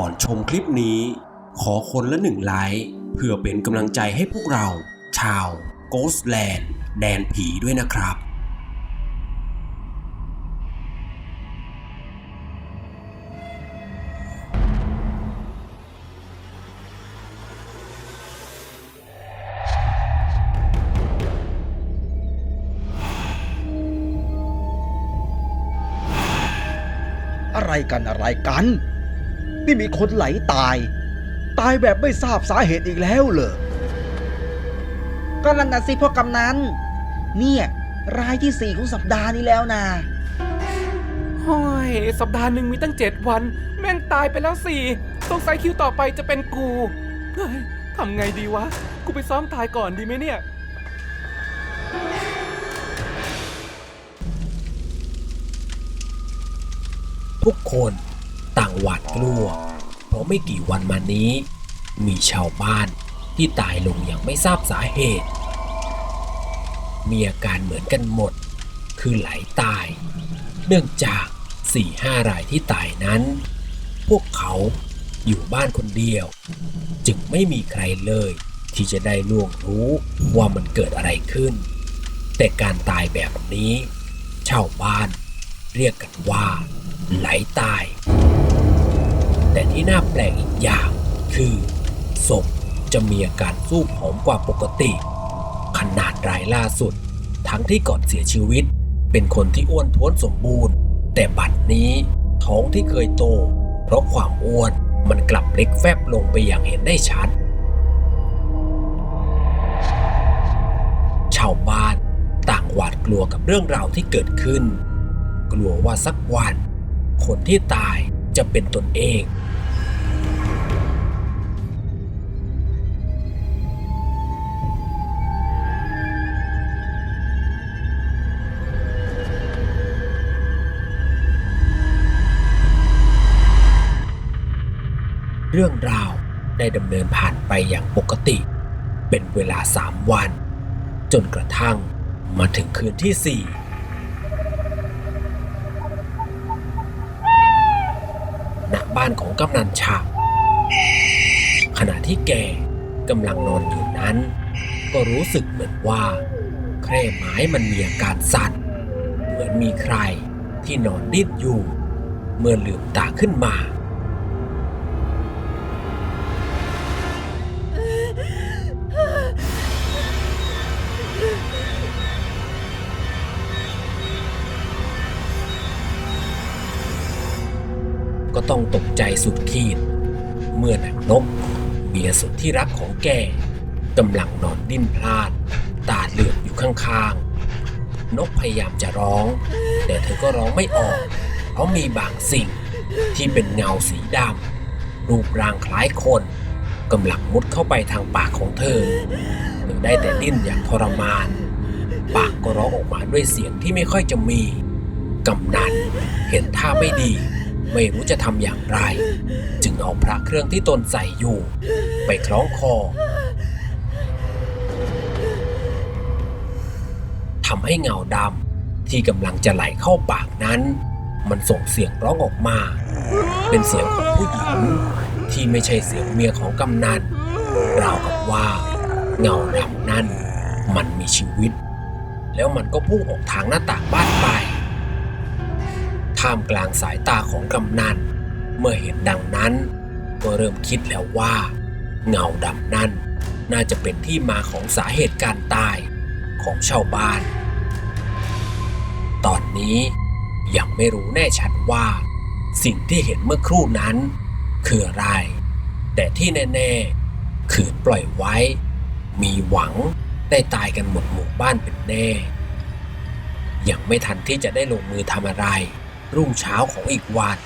ก่อนชมคลิปนี้ ขอคนละหนึ่งไลค์เพื่อเป็นกำลังใจให้พวกเรา ชาว Ghostland แดนผีด้วยนะครับ อะไรกันอะไรกัน นี่มีคนไหลตาย ตายแบบไม่ทราบสาเหตุอีกแล้วเหรอ ก็นั่นน่ะสิพ่อกำนันเนี่ยรายที่สี่ของสัปดาห์นี้แล้วนะห้อยสัปดาห์หนึ่งมีตั้งเจ็ดวัน แม่งตายไปแล้วสี่สงสัยคิวต่อไปจะเป็นกูเฮ้ยทำไงดีวะ กูไปซ้อมตายก่อนดีไหมเนี่ย ทุกคน ต่างหวาดกลัว เพราะไม่กี่วันมานี้ มีชาวบ้านที่ตายลงอย่างไม่ทราบสาเหตุ มีอาการเหมือนกันหมด คือไหลตาย เนื่องจากสี่ห้ารายที่ตายนั้น พวกเขาอยู่บ้านคนเดียว จึงไม่มีใครเลย ที่จะได้ล่วงรู้ว่ามันเกิดอะไรขึ้น แต่การตายแบบนี้ชาวบ้านเรียกกันว่า ไหลตาย แต่ที่น่าแปลกอีกอย่าง คือศพจะมีอาการสู้ผอมกว่าปกติ ขนาดรายล่าสุด ทั้งที่ก่อนเสียชีวิต เป็นคนที่อ้วนท้วนสมบูรณ์ แต่บัดนี้ท้องที่เคยโต เพราะความอ้วนมันกลับเล็กแฟบลงไปอย่างเห็นได้ชัด ชาวบ้านต่างหวาดกลัวกับเรื่องราวที่เกิดขึ้น กลัวว่าสักวัน คนที่ตายจะเป็นตนเอง เรื่องราวได้ดำเนินผ่านไปอย่างปกติ เป็นเวลาสามวัน จนกระทั่งมาถึงคืนที่สี่ณบ้านของกำนันฉาขณะที่แกกำลังนอนอยู่นั้น ก็รู้สึกเหมือนว่า แคร่ไม้มันมีอาการสั่นเหมือนมีใครที่นอนดิ้นอยู่ เมื่อลืมตาขึ้นมา ก็ต้องตกใจสุดขีด เมื่อนางนกเมียสุดที่รักของแกกำลังนอนดิ้นพลาด ตาเหลือกอยู่ข้างๆ นกพยายามจะร้อง แต่เธอก็ร้องไม่ออก เพราะมีบางสิ่งที่เป็นเงาสีดำรูปร่างคล้ายคนกำลังมุดเข้าไปทางปากของเธอเธอได้แต่ดิ้นอย่างทรมาน ปากก็ร้องออกมาด้วยเสียงที่ไม่ค่อยจะมีกำนันเห็นท่าไม่ดี ไม่รู้จะทำอย่างไร จึงเอาพระเครื่องที่ตนใส่อยู่ ไปคล้องคอทำให้เงาดำที่กำลังจะไหลเข้าปากนั้น มันส่งเสียงร้องออกมา เป็นเสียงของผู้หญิงที่ไม่ใช่เสียงเมียของกำนันราวกับว่า เงาดำนั้นมันมีชีวิต แล้วมันก็พุ่งออกทางหน้าต่างบ้านไป ท่ามกลางสายตาของกำนัน เมื่อเห็นดังนั้น ก็เริ่มคิดแล้วว่า เงาดำนั้นน่าจะเป็นที่มาของสาเหตุการตายของชาวบ้าน ตอนนี้ยังไม่รู้แน่ชัดว่า สิ่งที่เห็นเมื่อครู่นั้น คืออะไร แต่ที่แน่ๆคือปล่อยไว้ มีหวังได้ตายกันหมดหมู่บ้านเป็นแน่ ยังไม่ทันที่จะได้ลงมือทำอะไร รุ่งเช้าของอีกวัน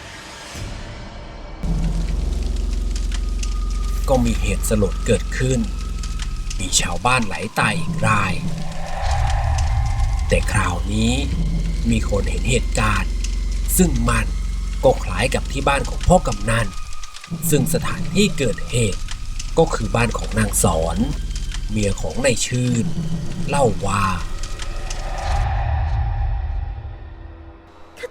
ก็มีเหตุสลดเกิดขึ้น มีชาวบ้านไหลตายอีกราย แต่คราวนี้มีคนเห็นเหตุการณ์ ซึ่งมันก็คล้ายกับที่บ้านของพ่อกำนัน ซึ่งสถานที่เกิดเหตุก็คือบ้านของนางสอน เมียของนายชื่น เล่าว่า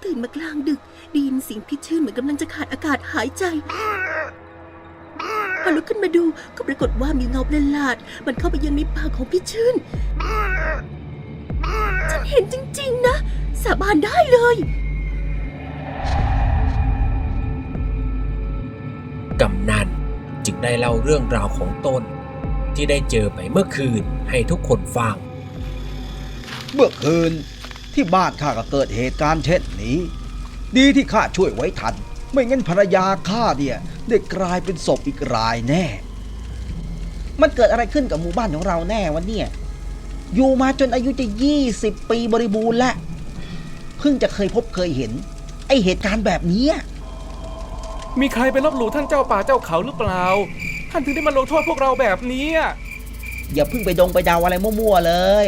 ตื่นมากลางดึกได้ยินเสียงพี่ชื่นเหมือนกำลังจะขาดอากาศหายใจอลุกขึ้นมาดูก็ปรากฏว่ามีเงาประหลาด มันเข้าไปยังในปากของพี่ชื่น ฉันเห็นจริง ๆ นะ สาบานได้เลย กำนันจึงได้เล่าเรื่องราวของตนที่ได้เจอไปเมื่อคืนให้ทุกคนฟัง เมื่อคืน ที่บ้านข้าก็เกิดเหตุการณ์เช่นนี้ ดีที่ข้าช่วยไว้ทัน ไม่งั้นภรรยาข้าเนี่ยได้กลายเป็นศพอีกรายแน่ มันเกิดอะไรขึ้นกับหมู่บ้านของเราแน่วะเนี่ย อยู่มาจนอายุจะ20ปีบริบูรณ์แล้วเพิ่งจะเคยพบเคยเห็น ไอเหตุการณ์แบบเนี้ยมีใครไปลบหลู่ท่านเจ้าป่าเจ้าเขาหรือเปล่า ท่านถึงได้มาลงโทษพวกเราแบบนี้อะอย่าเพิ่งไปดงไปเดาอะไรมั่วๆเลย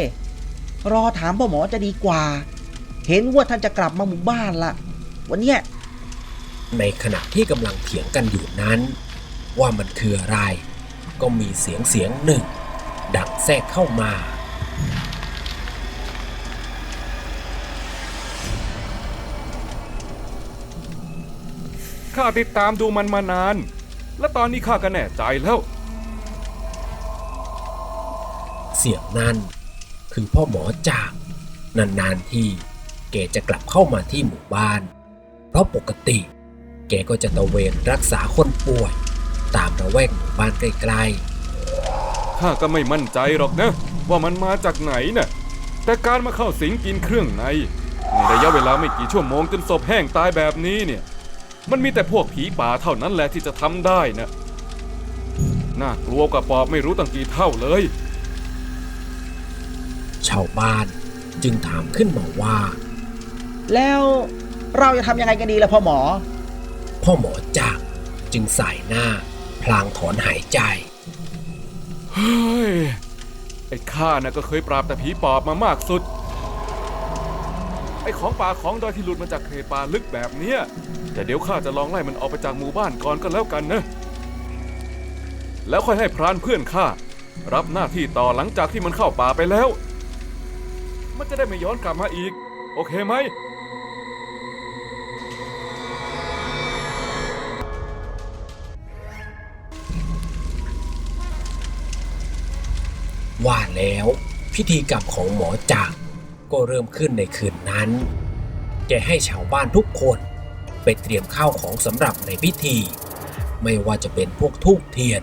รอถามพ่อหมอจะดีกว่า เห็นว่าท่านจะกลับมาหมู่บ้านละวันเนี้ยในขณะที่กำลังเถียงกันอยู่นั้น ว่ามันคืออะไร ก็มีเสียงเสียงหนึ่ง ดังแทรกเข้ามา ข้าติดตามดูมันมานาน และตอนนี้ข้าก็แน่ใจแล้ว เสียงนั้น คือพ่อหมอจาก นานๆที่แกจะกลับเข้ามาที่หมู่บ้าน เพราะปกติ แกก็จะตระเวนรักษาคนป่วย ตามระแวกหมู่บ้านใกล้ข้าก็ไม่มั่นใจหรอกนะ ว่ามันมาจากไหนน่ะแต่การมาเข้าสิงกินเครื่องในในระยะเวลาไม่กี่ชั่วโมงจนศพแห้งตายแบบนี้เนี่ย มันมีแต่พวกผีป่าเท่านั้นแหละที่จะทำได้นะน่ากลัวกว่าปอบไม่รู้ตั้งกี่เท่าเลย ชาวบ้านจึงถามขึ้นมาว่า แล้วเราจะทำยังไงกันดีล่ะพ่อหมอ พ่อหมอจากจึงสายหน้า พลางถอนหายใจ เฮ้ย ไอ้ข้าน่ะก็เคยปราบแต่ผีปอบมามากสุด ไอ้ของป่าของดอยที่หลุดมาจากเขตป่าลึกแบบเนี้ย แต่เดี๋ยวข้าจะลองไล่มันออกไปจากหมู่บ้านก่อนก็แล้วกันนะ แล้วค่อยให้พรานเพื่อนข้ารับหน้าที่ต่อหลังจากที่มันเข้าป่าไปแล้ว มันจะได้ไม่ย้อนกลับมาอีก โอเคไหม ว่าแล้วพิธีกรรมของหมอจาก ก็เริ่มขึ้นในคืนนั้น แกให้ชาวบ้านทุกคน ไปเตรียมข้าวของสำหรับในพิธี ไม่ว่าจะเป็นพวกทูบเทียน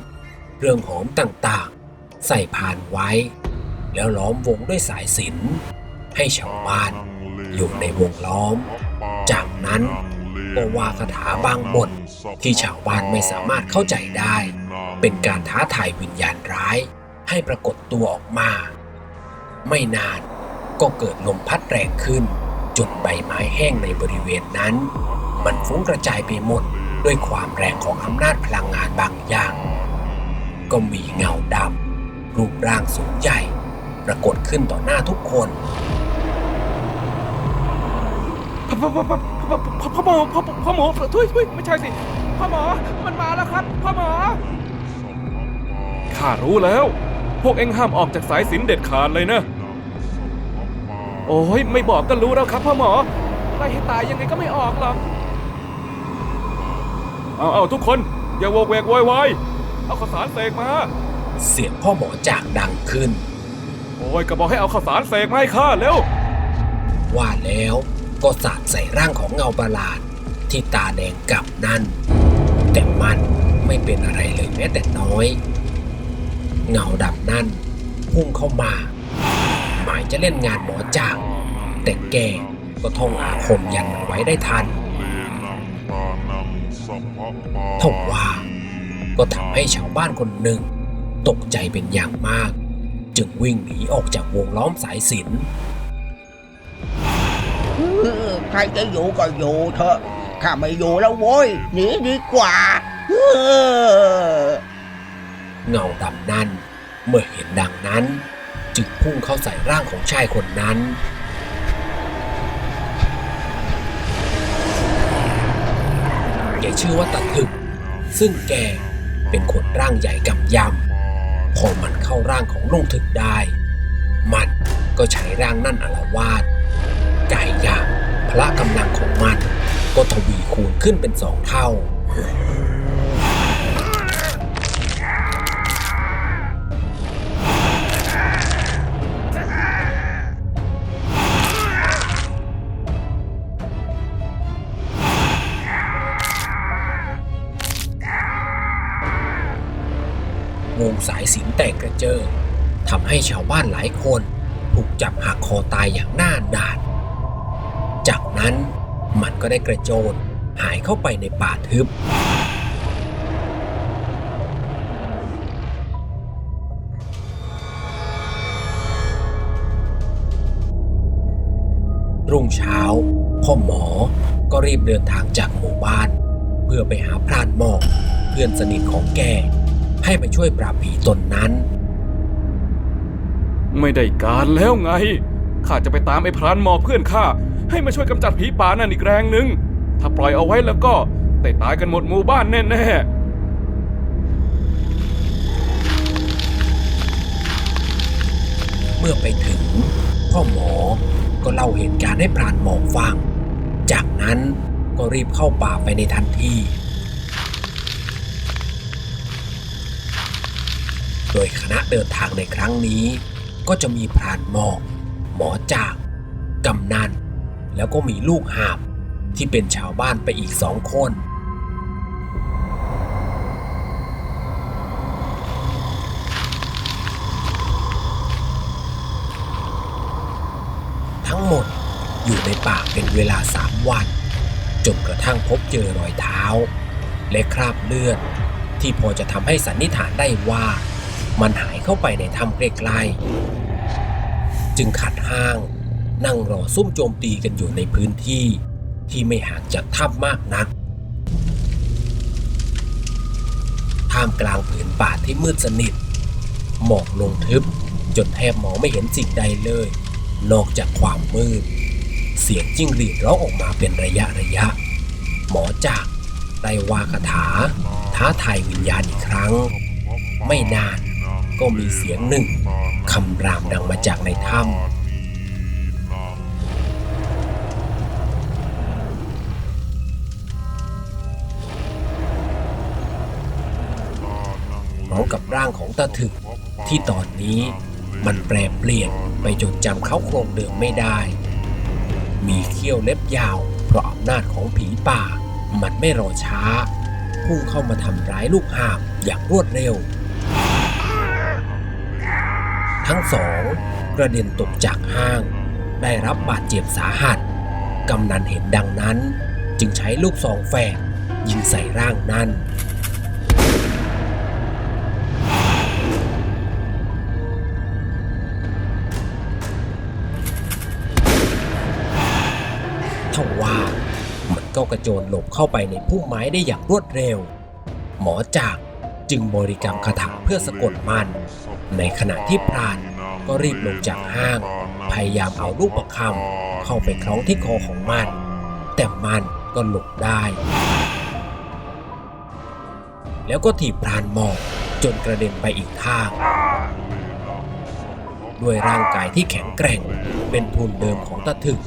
เรื่องหอมต่างๆ ใส่พานไว้ แล้วล้อมวงด้วยสายสิญจน ให้ชาวบ้านอยู่ในวงล้อม จากนั้นก็ว่าคาถาบางบทที่ชาวบ้านไม่สามารถเข้าใจได้ เป็นการท้าทายวิญญาณร้าย ให้ปรากฏตัวออกมา ไม่นานก็เกิดลมพัดแรงขึ้น จนใบไม้แห้งในบริเวณนั้น มันฟุ้งกระจายไปหมดด้วยความแรงของอำนาจพลังงานบางอย่าง ก็มีเงาดำรูปร่างสูงใหญ่ ปรากฏขึ้นต่อหน้าทุกคน พ่อพ่อพ่อพ่อพ่อหมอพ่อพ่อหมอช่วยช่วยไม่ใช่สิพ่อหมอมันมาแล้วครับพ่อหมอข้ารู้แล้ว พวกเอ็งห้ามออกจากสายสินเด็ดขาดเลยนะ โอ้ยไม่บอกก็รู้แล้วครับพ่อหมอไล่ให้ตายยังไงก็ไม่ออกหรอกเอาเอาทุกคนอย่าโวกเวกโวยวายเอาข้าวสารเสกมา เสียงพ่อหมอจากดังขึ้น โอ้ยก็บอกให้เอาข้าวสารเสกมาให้ข้าเร็วว่าแล้ว ก็สาดใส่ร่างของเงาประหลาด ที่ตาแดงกำนั่น แต่มันไม่เป็นอะไรเลยแม้แต่น้อย เงาดำนั่นพุ่งเข้ามา หมายจะเล่นงานหมอจากแต่แกก็ท่องอาคมยันไว้ได้ทันทว่า ก็ทำให้ชาวบ้านคนหนึ่ง ตกใจเป็นอย่างมาก จึงวิ่งหนีออกจากวงล้อมสายสิน ใครจะอยู่ก็อยู่เถอะ ข้าไม่อยู่แล้วโว้ย หนีดีกว่าเงาดำนั้น เมื่อเห็นดังนั้น จึงพุ่งเข้าใส่ร่างของชายคนนั้น แกชื่อว่าตะถึก ซึ่งแกเป็นคนร่างใหญ่กำยำ พอมันเข้าร่างของลุงถึกได้ มันก็ใช้ร่างนั่นอารวา ไก่ยักษ์พละกำลังของมัน ก็ทวีคูณขึ้นเป็นสองเท่า วงสายสิงแตกกระเจิงทำให้ชาวบ้านหลายคน ถูกจับหักคอตายอย่างน่าด่าน นั้น มันก็ได้กระโจนหายเข้าไปในป่าทึบ รุ่งเช้า พ่อหมอก็รีบเดินทางจากหมู่บ้าน เพื่อไปหาพรานหมอกเพื่อนสนิทของแก ให้ไปช่วยปราบผีตนนั้น ไม่ได้การแล้วไง ข้าจะไปตามไอ้พรานหมอกเพื่อนข้า ให้มาช่วยกำจัดผีป่านั่นอีกแรงหนึ่ง ถ้าปล่อยเอาไว้แล้วก็ได้ตายกันหมดหมู่บ้านแน่เมื่อไปถึง พ่อหมอก็เล่าเหตุการณ์ให้พรานหมอกฟัง จากนั้นก็รีบเข้าป่าไปในทันที โดยคณะเดินทางในครั้งนี้ ก็จะมีพรานหมอก หมอจากกำนัน แล้วก็มีลูกหาบที่เป็นชาวบ้านไปอีกสองคน ทั้งหมดอยู่ในป่าเป็นเวลาสามวัน จนกระทั่งพบเจอรอยเท้า และคราบเลือด ที่พอจะทำให้สันนิษฐานได้ว่า มันหายเข้าไปในถ้ำใกล้ๆจึงขัดห้าง นั่งรอซุ่มโจมตีกันอยู่ในพื้นที่ ที่ไม่ห่างจากถ้ำมากนัก ท่ามกลางผืนป่าที่มืดสนิท หมอกลงทึบจนแทบมองไม่เห็นสิ่งใดเลย นอกจากความมืด เสียงจิ้งหรีดร้องออกมาเป็นระยะระยะ หมอจากได้วาคาถา ท้าทายวิญญาณอีกครั้ง ไม่นานก็มีเสียงหนึ่งคำรามดังมาจากในถ้ำ พร้กับร่างของตาถึก ที่ตอนนี้มันแปรเปลี่ยนไปจนจำเขาโครงเดิมไม่ได้ มีเขี้ยวเล็บยาว เพราะอำนาจของผีป่า มันไม่รอช้า พุ่งเข้ามาทำร้ายลูกหาบอย่างรวดเร็ว ทั้งสองกระเด็นตกจากห้าง ได้รับบาดเจ็บสาหัส กำนันเห็นดังนั้น จึงใช้ลูกซองแฝดยิงใส่ร่างนั้น ก็กระโจนหลบเข้าไปในพุ่มไม้ได้อย่างรวดเร็ว หมอจากจึงบริกรรมคาถาเพื่อสะกดมัน ในขณะที่พรานก็รีบลงจากห้าง พยายามเอาลูกประคำเข้าไปคล้องที่คอของมัน แต่มันก็หลบได้ แล้วก็ถีบพรานหมอกจนกระเด็นไปอีกข้างด้วยร่างกายที่แข็งแกร่งเป็นทุนเดิมของตาถึก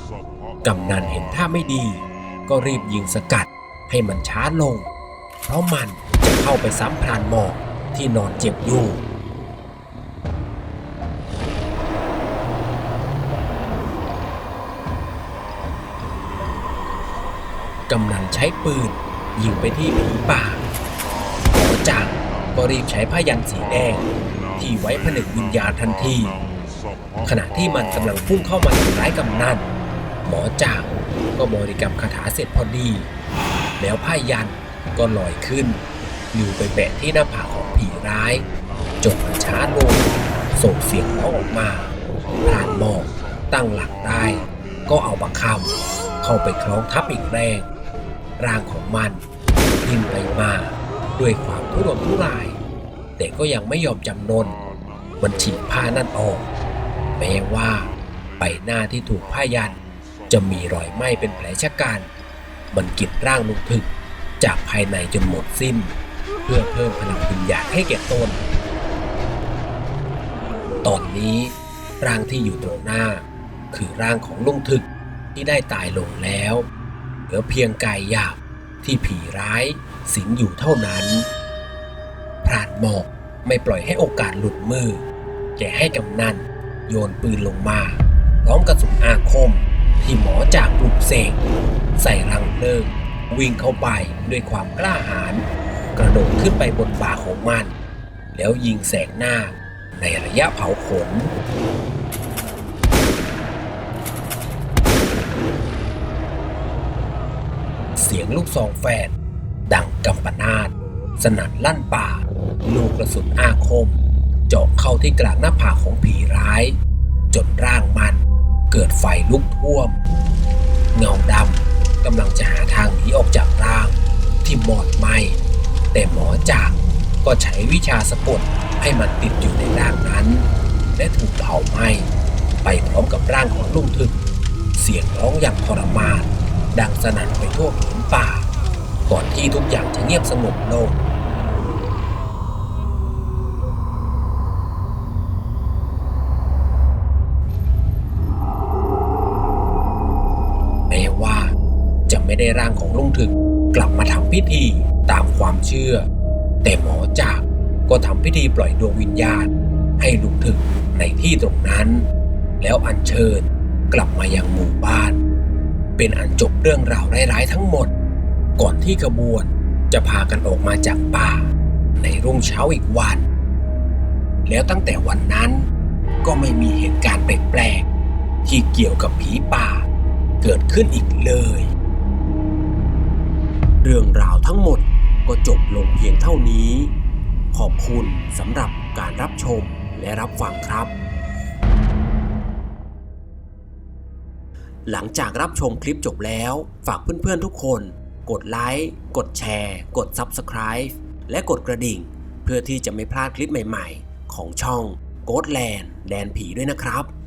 กำนันเห็นท่าไม่ดี ก็รีบยิงสกัดให้มันช้าลง เพราะมันจะเข้าไปซ้ำพรานหมอกที่นอนเจ็บอยู่ กำนันใช้ปืนยิงไปที่ผีป่าหมอจักก็รีบใช้ผ้ายันสีแดงที่ไว้ผนึกวิญญาณทันที ขณะที่มันกำลังพุ่งเข้ามาทำร้ายกำนันหมอจาก ก็บริกรรมคาถาเสร็จพอดี แล้วผ้ายันก็ลอยขึ้นอยู่ไปแปะที่หน้าผากของผีร้ายจนมันช้าลงส่งเสียงร้องออกมาพรานมอกตั้งหลักได้ ก็เอาบักคำเข้าไปคล้องทับอีกแรงร่างของมันดิ้นไปมาด้วยความทุรนทุราย แต่ก็ยังไม่ยอมจำนน มันฉีกผ้านั่นออกแม้ว่าใบหน้าที่ถูกผ้ายัน จะมีรอยไหม้เป็นแผลชะกัน มันกินร่างลุงถึกจากภายในจนหมดสิ้น เพื่อเพิ่มพลังวิญญาณให้แก่ตน ตอนนี้ร่างที่อยู่ตรงหน้า คือร่างของลุงถึกที่ได้ตายลงแล้วเหลือเพียงกายหยาบที่ผีร้ายสิงอยู่เท่านั้นพรานหมอกไม่ปล่อยให้โอกาสหลุดมือ แกให้กำนันโยนปืนลงมา พร้อมกระสุนอาคม ที่หมอจากปลุกเสกใส่รังเพลิงวิ่งเข้าไปด้วยความกล้าหาญกระโดดขึ้นไปบนบ่าของมัน แล้วยิงแสกหน้าในระยะเผาขน เสียงลูกซองแฝดดังกำปนาตสนั่นลั่นป่า ลูกกระสุนอาคมเจาะเข้าที่กลางหน้าผากของผีร้าย จนร่างมัน เกิดไฟลุกท่วม เงาดำกำลังจะหาทางหนีออกจากร่าง ที่หมอดไหมแต่หมอจากก็ใช้วิชาสะกดให้มันติดอยู่ในร่างนั้น และถูกเผาไหม้ไปพร้อมกับร่างของลุงถึก เสียงร้องอย่างทรมาน ดังสนั่นไปทั่วผืนป่า ก่อนที่ทุกอย่างจะเงียบสงบลง ได้ร่างของลุงถึกกลับมาทำพิธีตามความเชื่อ แต่หมอจากก็ทำพิธีปล่อยดวงวิญญาณ ให้ลุงถึกในที่ตรงนั้น แล้วอัญเชิญกลับมายังหมู่บ้าน เป็นอันจบเรื่องราวร้ายๆทั้งหมด ก่อนที่ขบวนจะพากันออกมาจากป่า ในรุ่งเช้าอีกวัน แล้วตั้งแต่วันนั้นก็ไม่มีเหตุการณ์แปลกๆที่เกี่ยวกับผีป่า เกิดขึ้นอีกเลย เรื่องราวทั้งหมดก็จบลงเพียงเท่านี้ ขอบคุณสำหรับการรับชมและรับฟังครับ หลังจากรับชมคลิปจบแล้ว ฝากเพื่อนๆทุกคน กดไลค์ กดแชร์ กด Subscribe และกดกระดิ่ง เพื่อที่จะไม่พลาดคลิปใหม่ๆ ของช่อง g h o s t Land แดนผีด้วยนะครับ